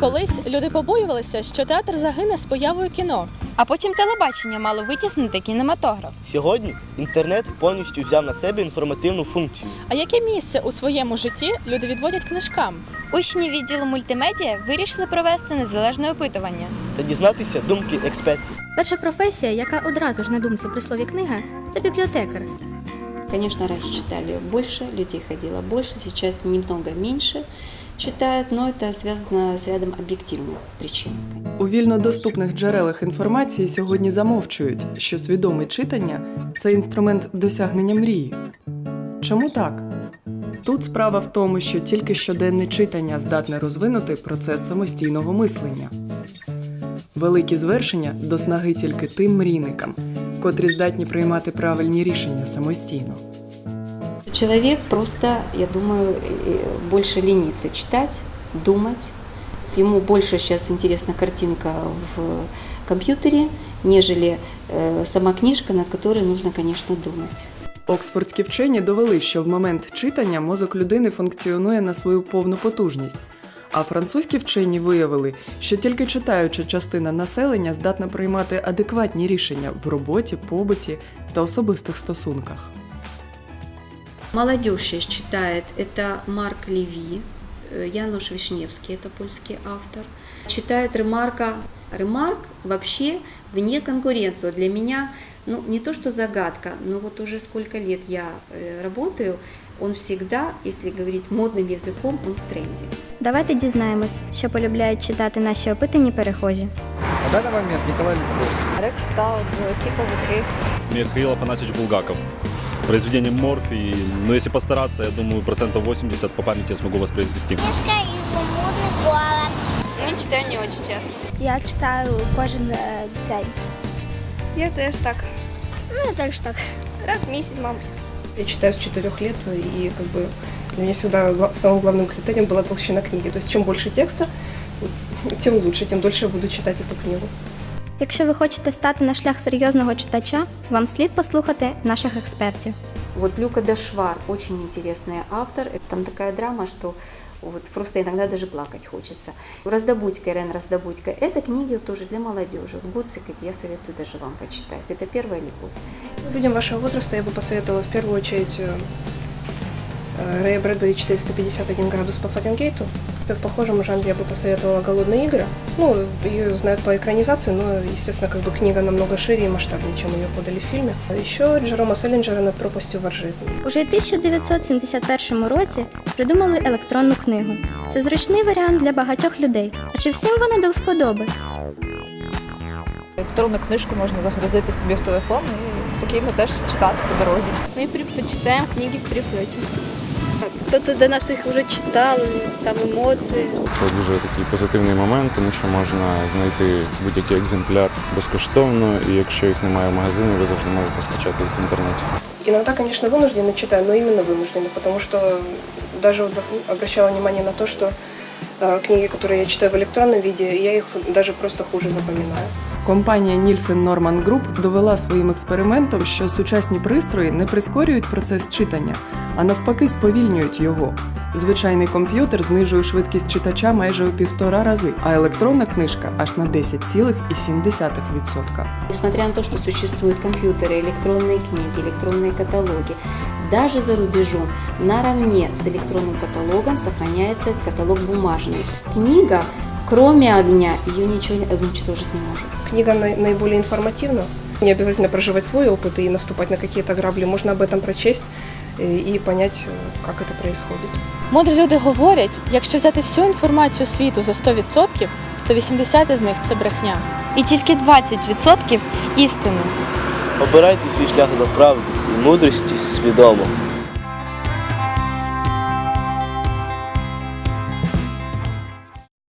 Колись люди побоювалися, що театр загине з появою кіно. А потім телебачення мало витіснити кінематограф. Сьогодні інтернет повністю взяв на себе інформативну функцію. А яке місце у своєму житті люди відводять книжкам? Учні відділу мультимедіа вирішили провести незалежне опитування. та дізнатися думки експертів. Перша професія, яка одразу ж на думці при слові книга, це бібліотекар. Конечно, раньше читали больше, людей ходило больше, сейчас немного меньше читают, но это связано с рядом объективных причин. У вільнодоступних джерелах інформації сьогодні замовчують, що свідоме читання це інструмент досягнення мрії. Чому так? Тут справа в тому, що тільки щоденне читання здатне розвинути процес самостійного мислення. Великі звершення до снаги тільки тим мрійникам, котрі здатні приймати правильні рішення самостійно. Человек просто, я думаю, э, больше ленится читать, думать. Ему больше сейчас интересна картинка в компьютере, нежели э, сама книжка, над которой нужно, конечно, думать. Оксфордські вчені довели, що в момент читання мозок людини функціонує на свою повну потужність. А французькі вчені виявили, що тільки читаюча частина населення здатна приймати адекватні рішення в роботі, побуті та особистих стосунках. Молодежь сейчас читает, это Марк Леви, э, Януш Вишневский, это польский автор. Читает Ремарка. Ремарк вообще вне конкуренции. Вот Для меня, ну, не то что загадка, но вот уже сколько лет я э, работаю, он всегда, если говорить модным языком, он в тренде. Давайте дізнаємось, що полюбляють читати наші опитані перехожі. На данный момент Николай Лесков. Рекстаут, золоті павуки. Михаил Афанасьевич Булгаков. Произведение Морфи, но если постараться, я думаю, процентов 80 по памяти я смогу воспроизвести. Я читаю не очень часто. Я читаю кожен день. Я теж так. Ну, так ж так. Раз в місяць, мабуть. Я читаю с четырех лет, и как бы для меня всегда самым главным критерием была толщина книги. То есть чем больше текста, тем лучше, тем дольше я буду читать эту книгу. Якщо ви хочете стати на шлях серйозного читача, вам слід послухати наших експертів. Вот Люка Дашвар, очень интересный автор. Это Там такая драма, что вот просто иногда даже плакать хочется. Раздобудька, Ирен Раздобудька. Это книги тоже для молодежи. В Гуцикет я советую даже вам почитать. Это первая любовь. Людям вашего возраста я бы посоветовала в первую очередь э, э, Рэя Брэдбери 451 градус по Фаренгейту. В похожем жанре я бы посоветовала «Голодные игры». Ну, ее знают по экранизации, но, естественно, как бы книга намного шире и масштабнее, чем ее подали в фильме. А еще Джерома Селлинджера «Над пропастью воржи». Уже в 1971 році придумали електронну книгу. Це зручний варіант для багатьох людей. А чи всім вона до вподоби? Електронну книжку можна загрузити собі в телефон і спокійно теж читати по дорозі. Ми предпочитаємо книги в переплеті. Тобто до нас їх вже читали, там емоції. Це дуже такий позитивний момент, тому що можна знайти будь-який екземпляр безкоштовно, і якщо їх немає в магазині, ви завжди можете скачати їх в інтернеті. Иногда, конечно, вынужденно читаю, но именно вынужденно, потому что даже вот за- обращала внимание на то, что э, книги, которые я читаю в электронном виде, я их даже просто хуже запоминаю. Компанія Nielsen Norman Group довела своїм експериментом, що сучасні пристрої не прискорюють процес читання, а навпаки сповільнюють його. Звичайний комп'ютер знижує швидкість читача майже у півтора рази, а електронна книжка аж на 10,7%. Несмотря на то, что существуют компьютеры, электронные книги, электронные каталоги, даже за рубежом наравне с электронным каталогом сохраняется каталог бумажный. Книга, кроме огня, ее ничего не- уничтожить не может. Книга най- наиболее информативна. Не обязательно проживать свой опыт и наступать на какие-то грабли. Можно об этом прочесть э, и понять, э, как это происходит. Мудрі люди говорять, якщо взяти всю інформацію світу за 100%, то 80 з них це брехня. І тільки 20% істини. Обирайте свій шлях до правди і мудрості свідомо.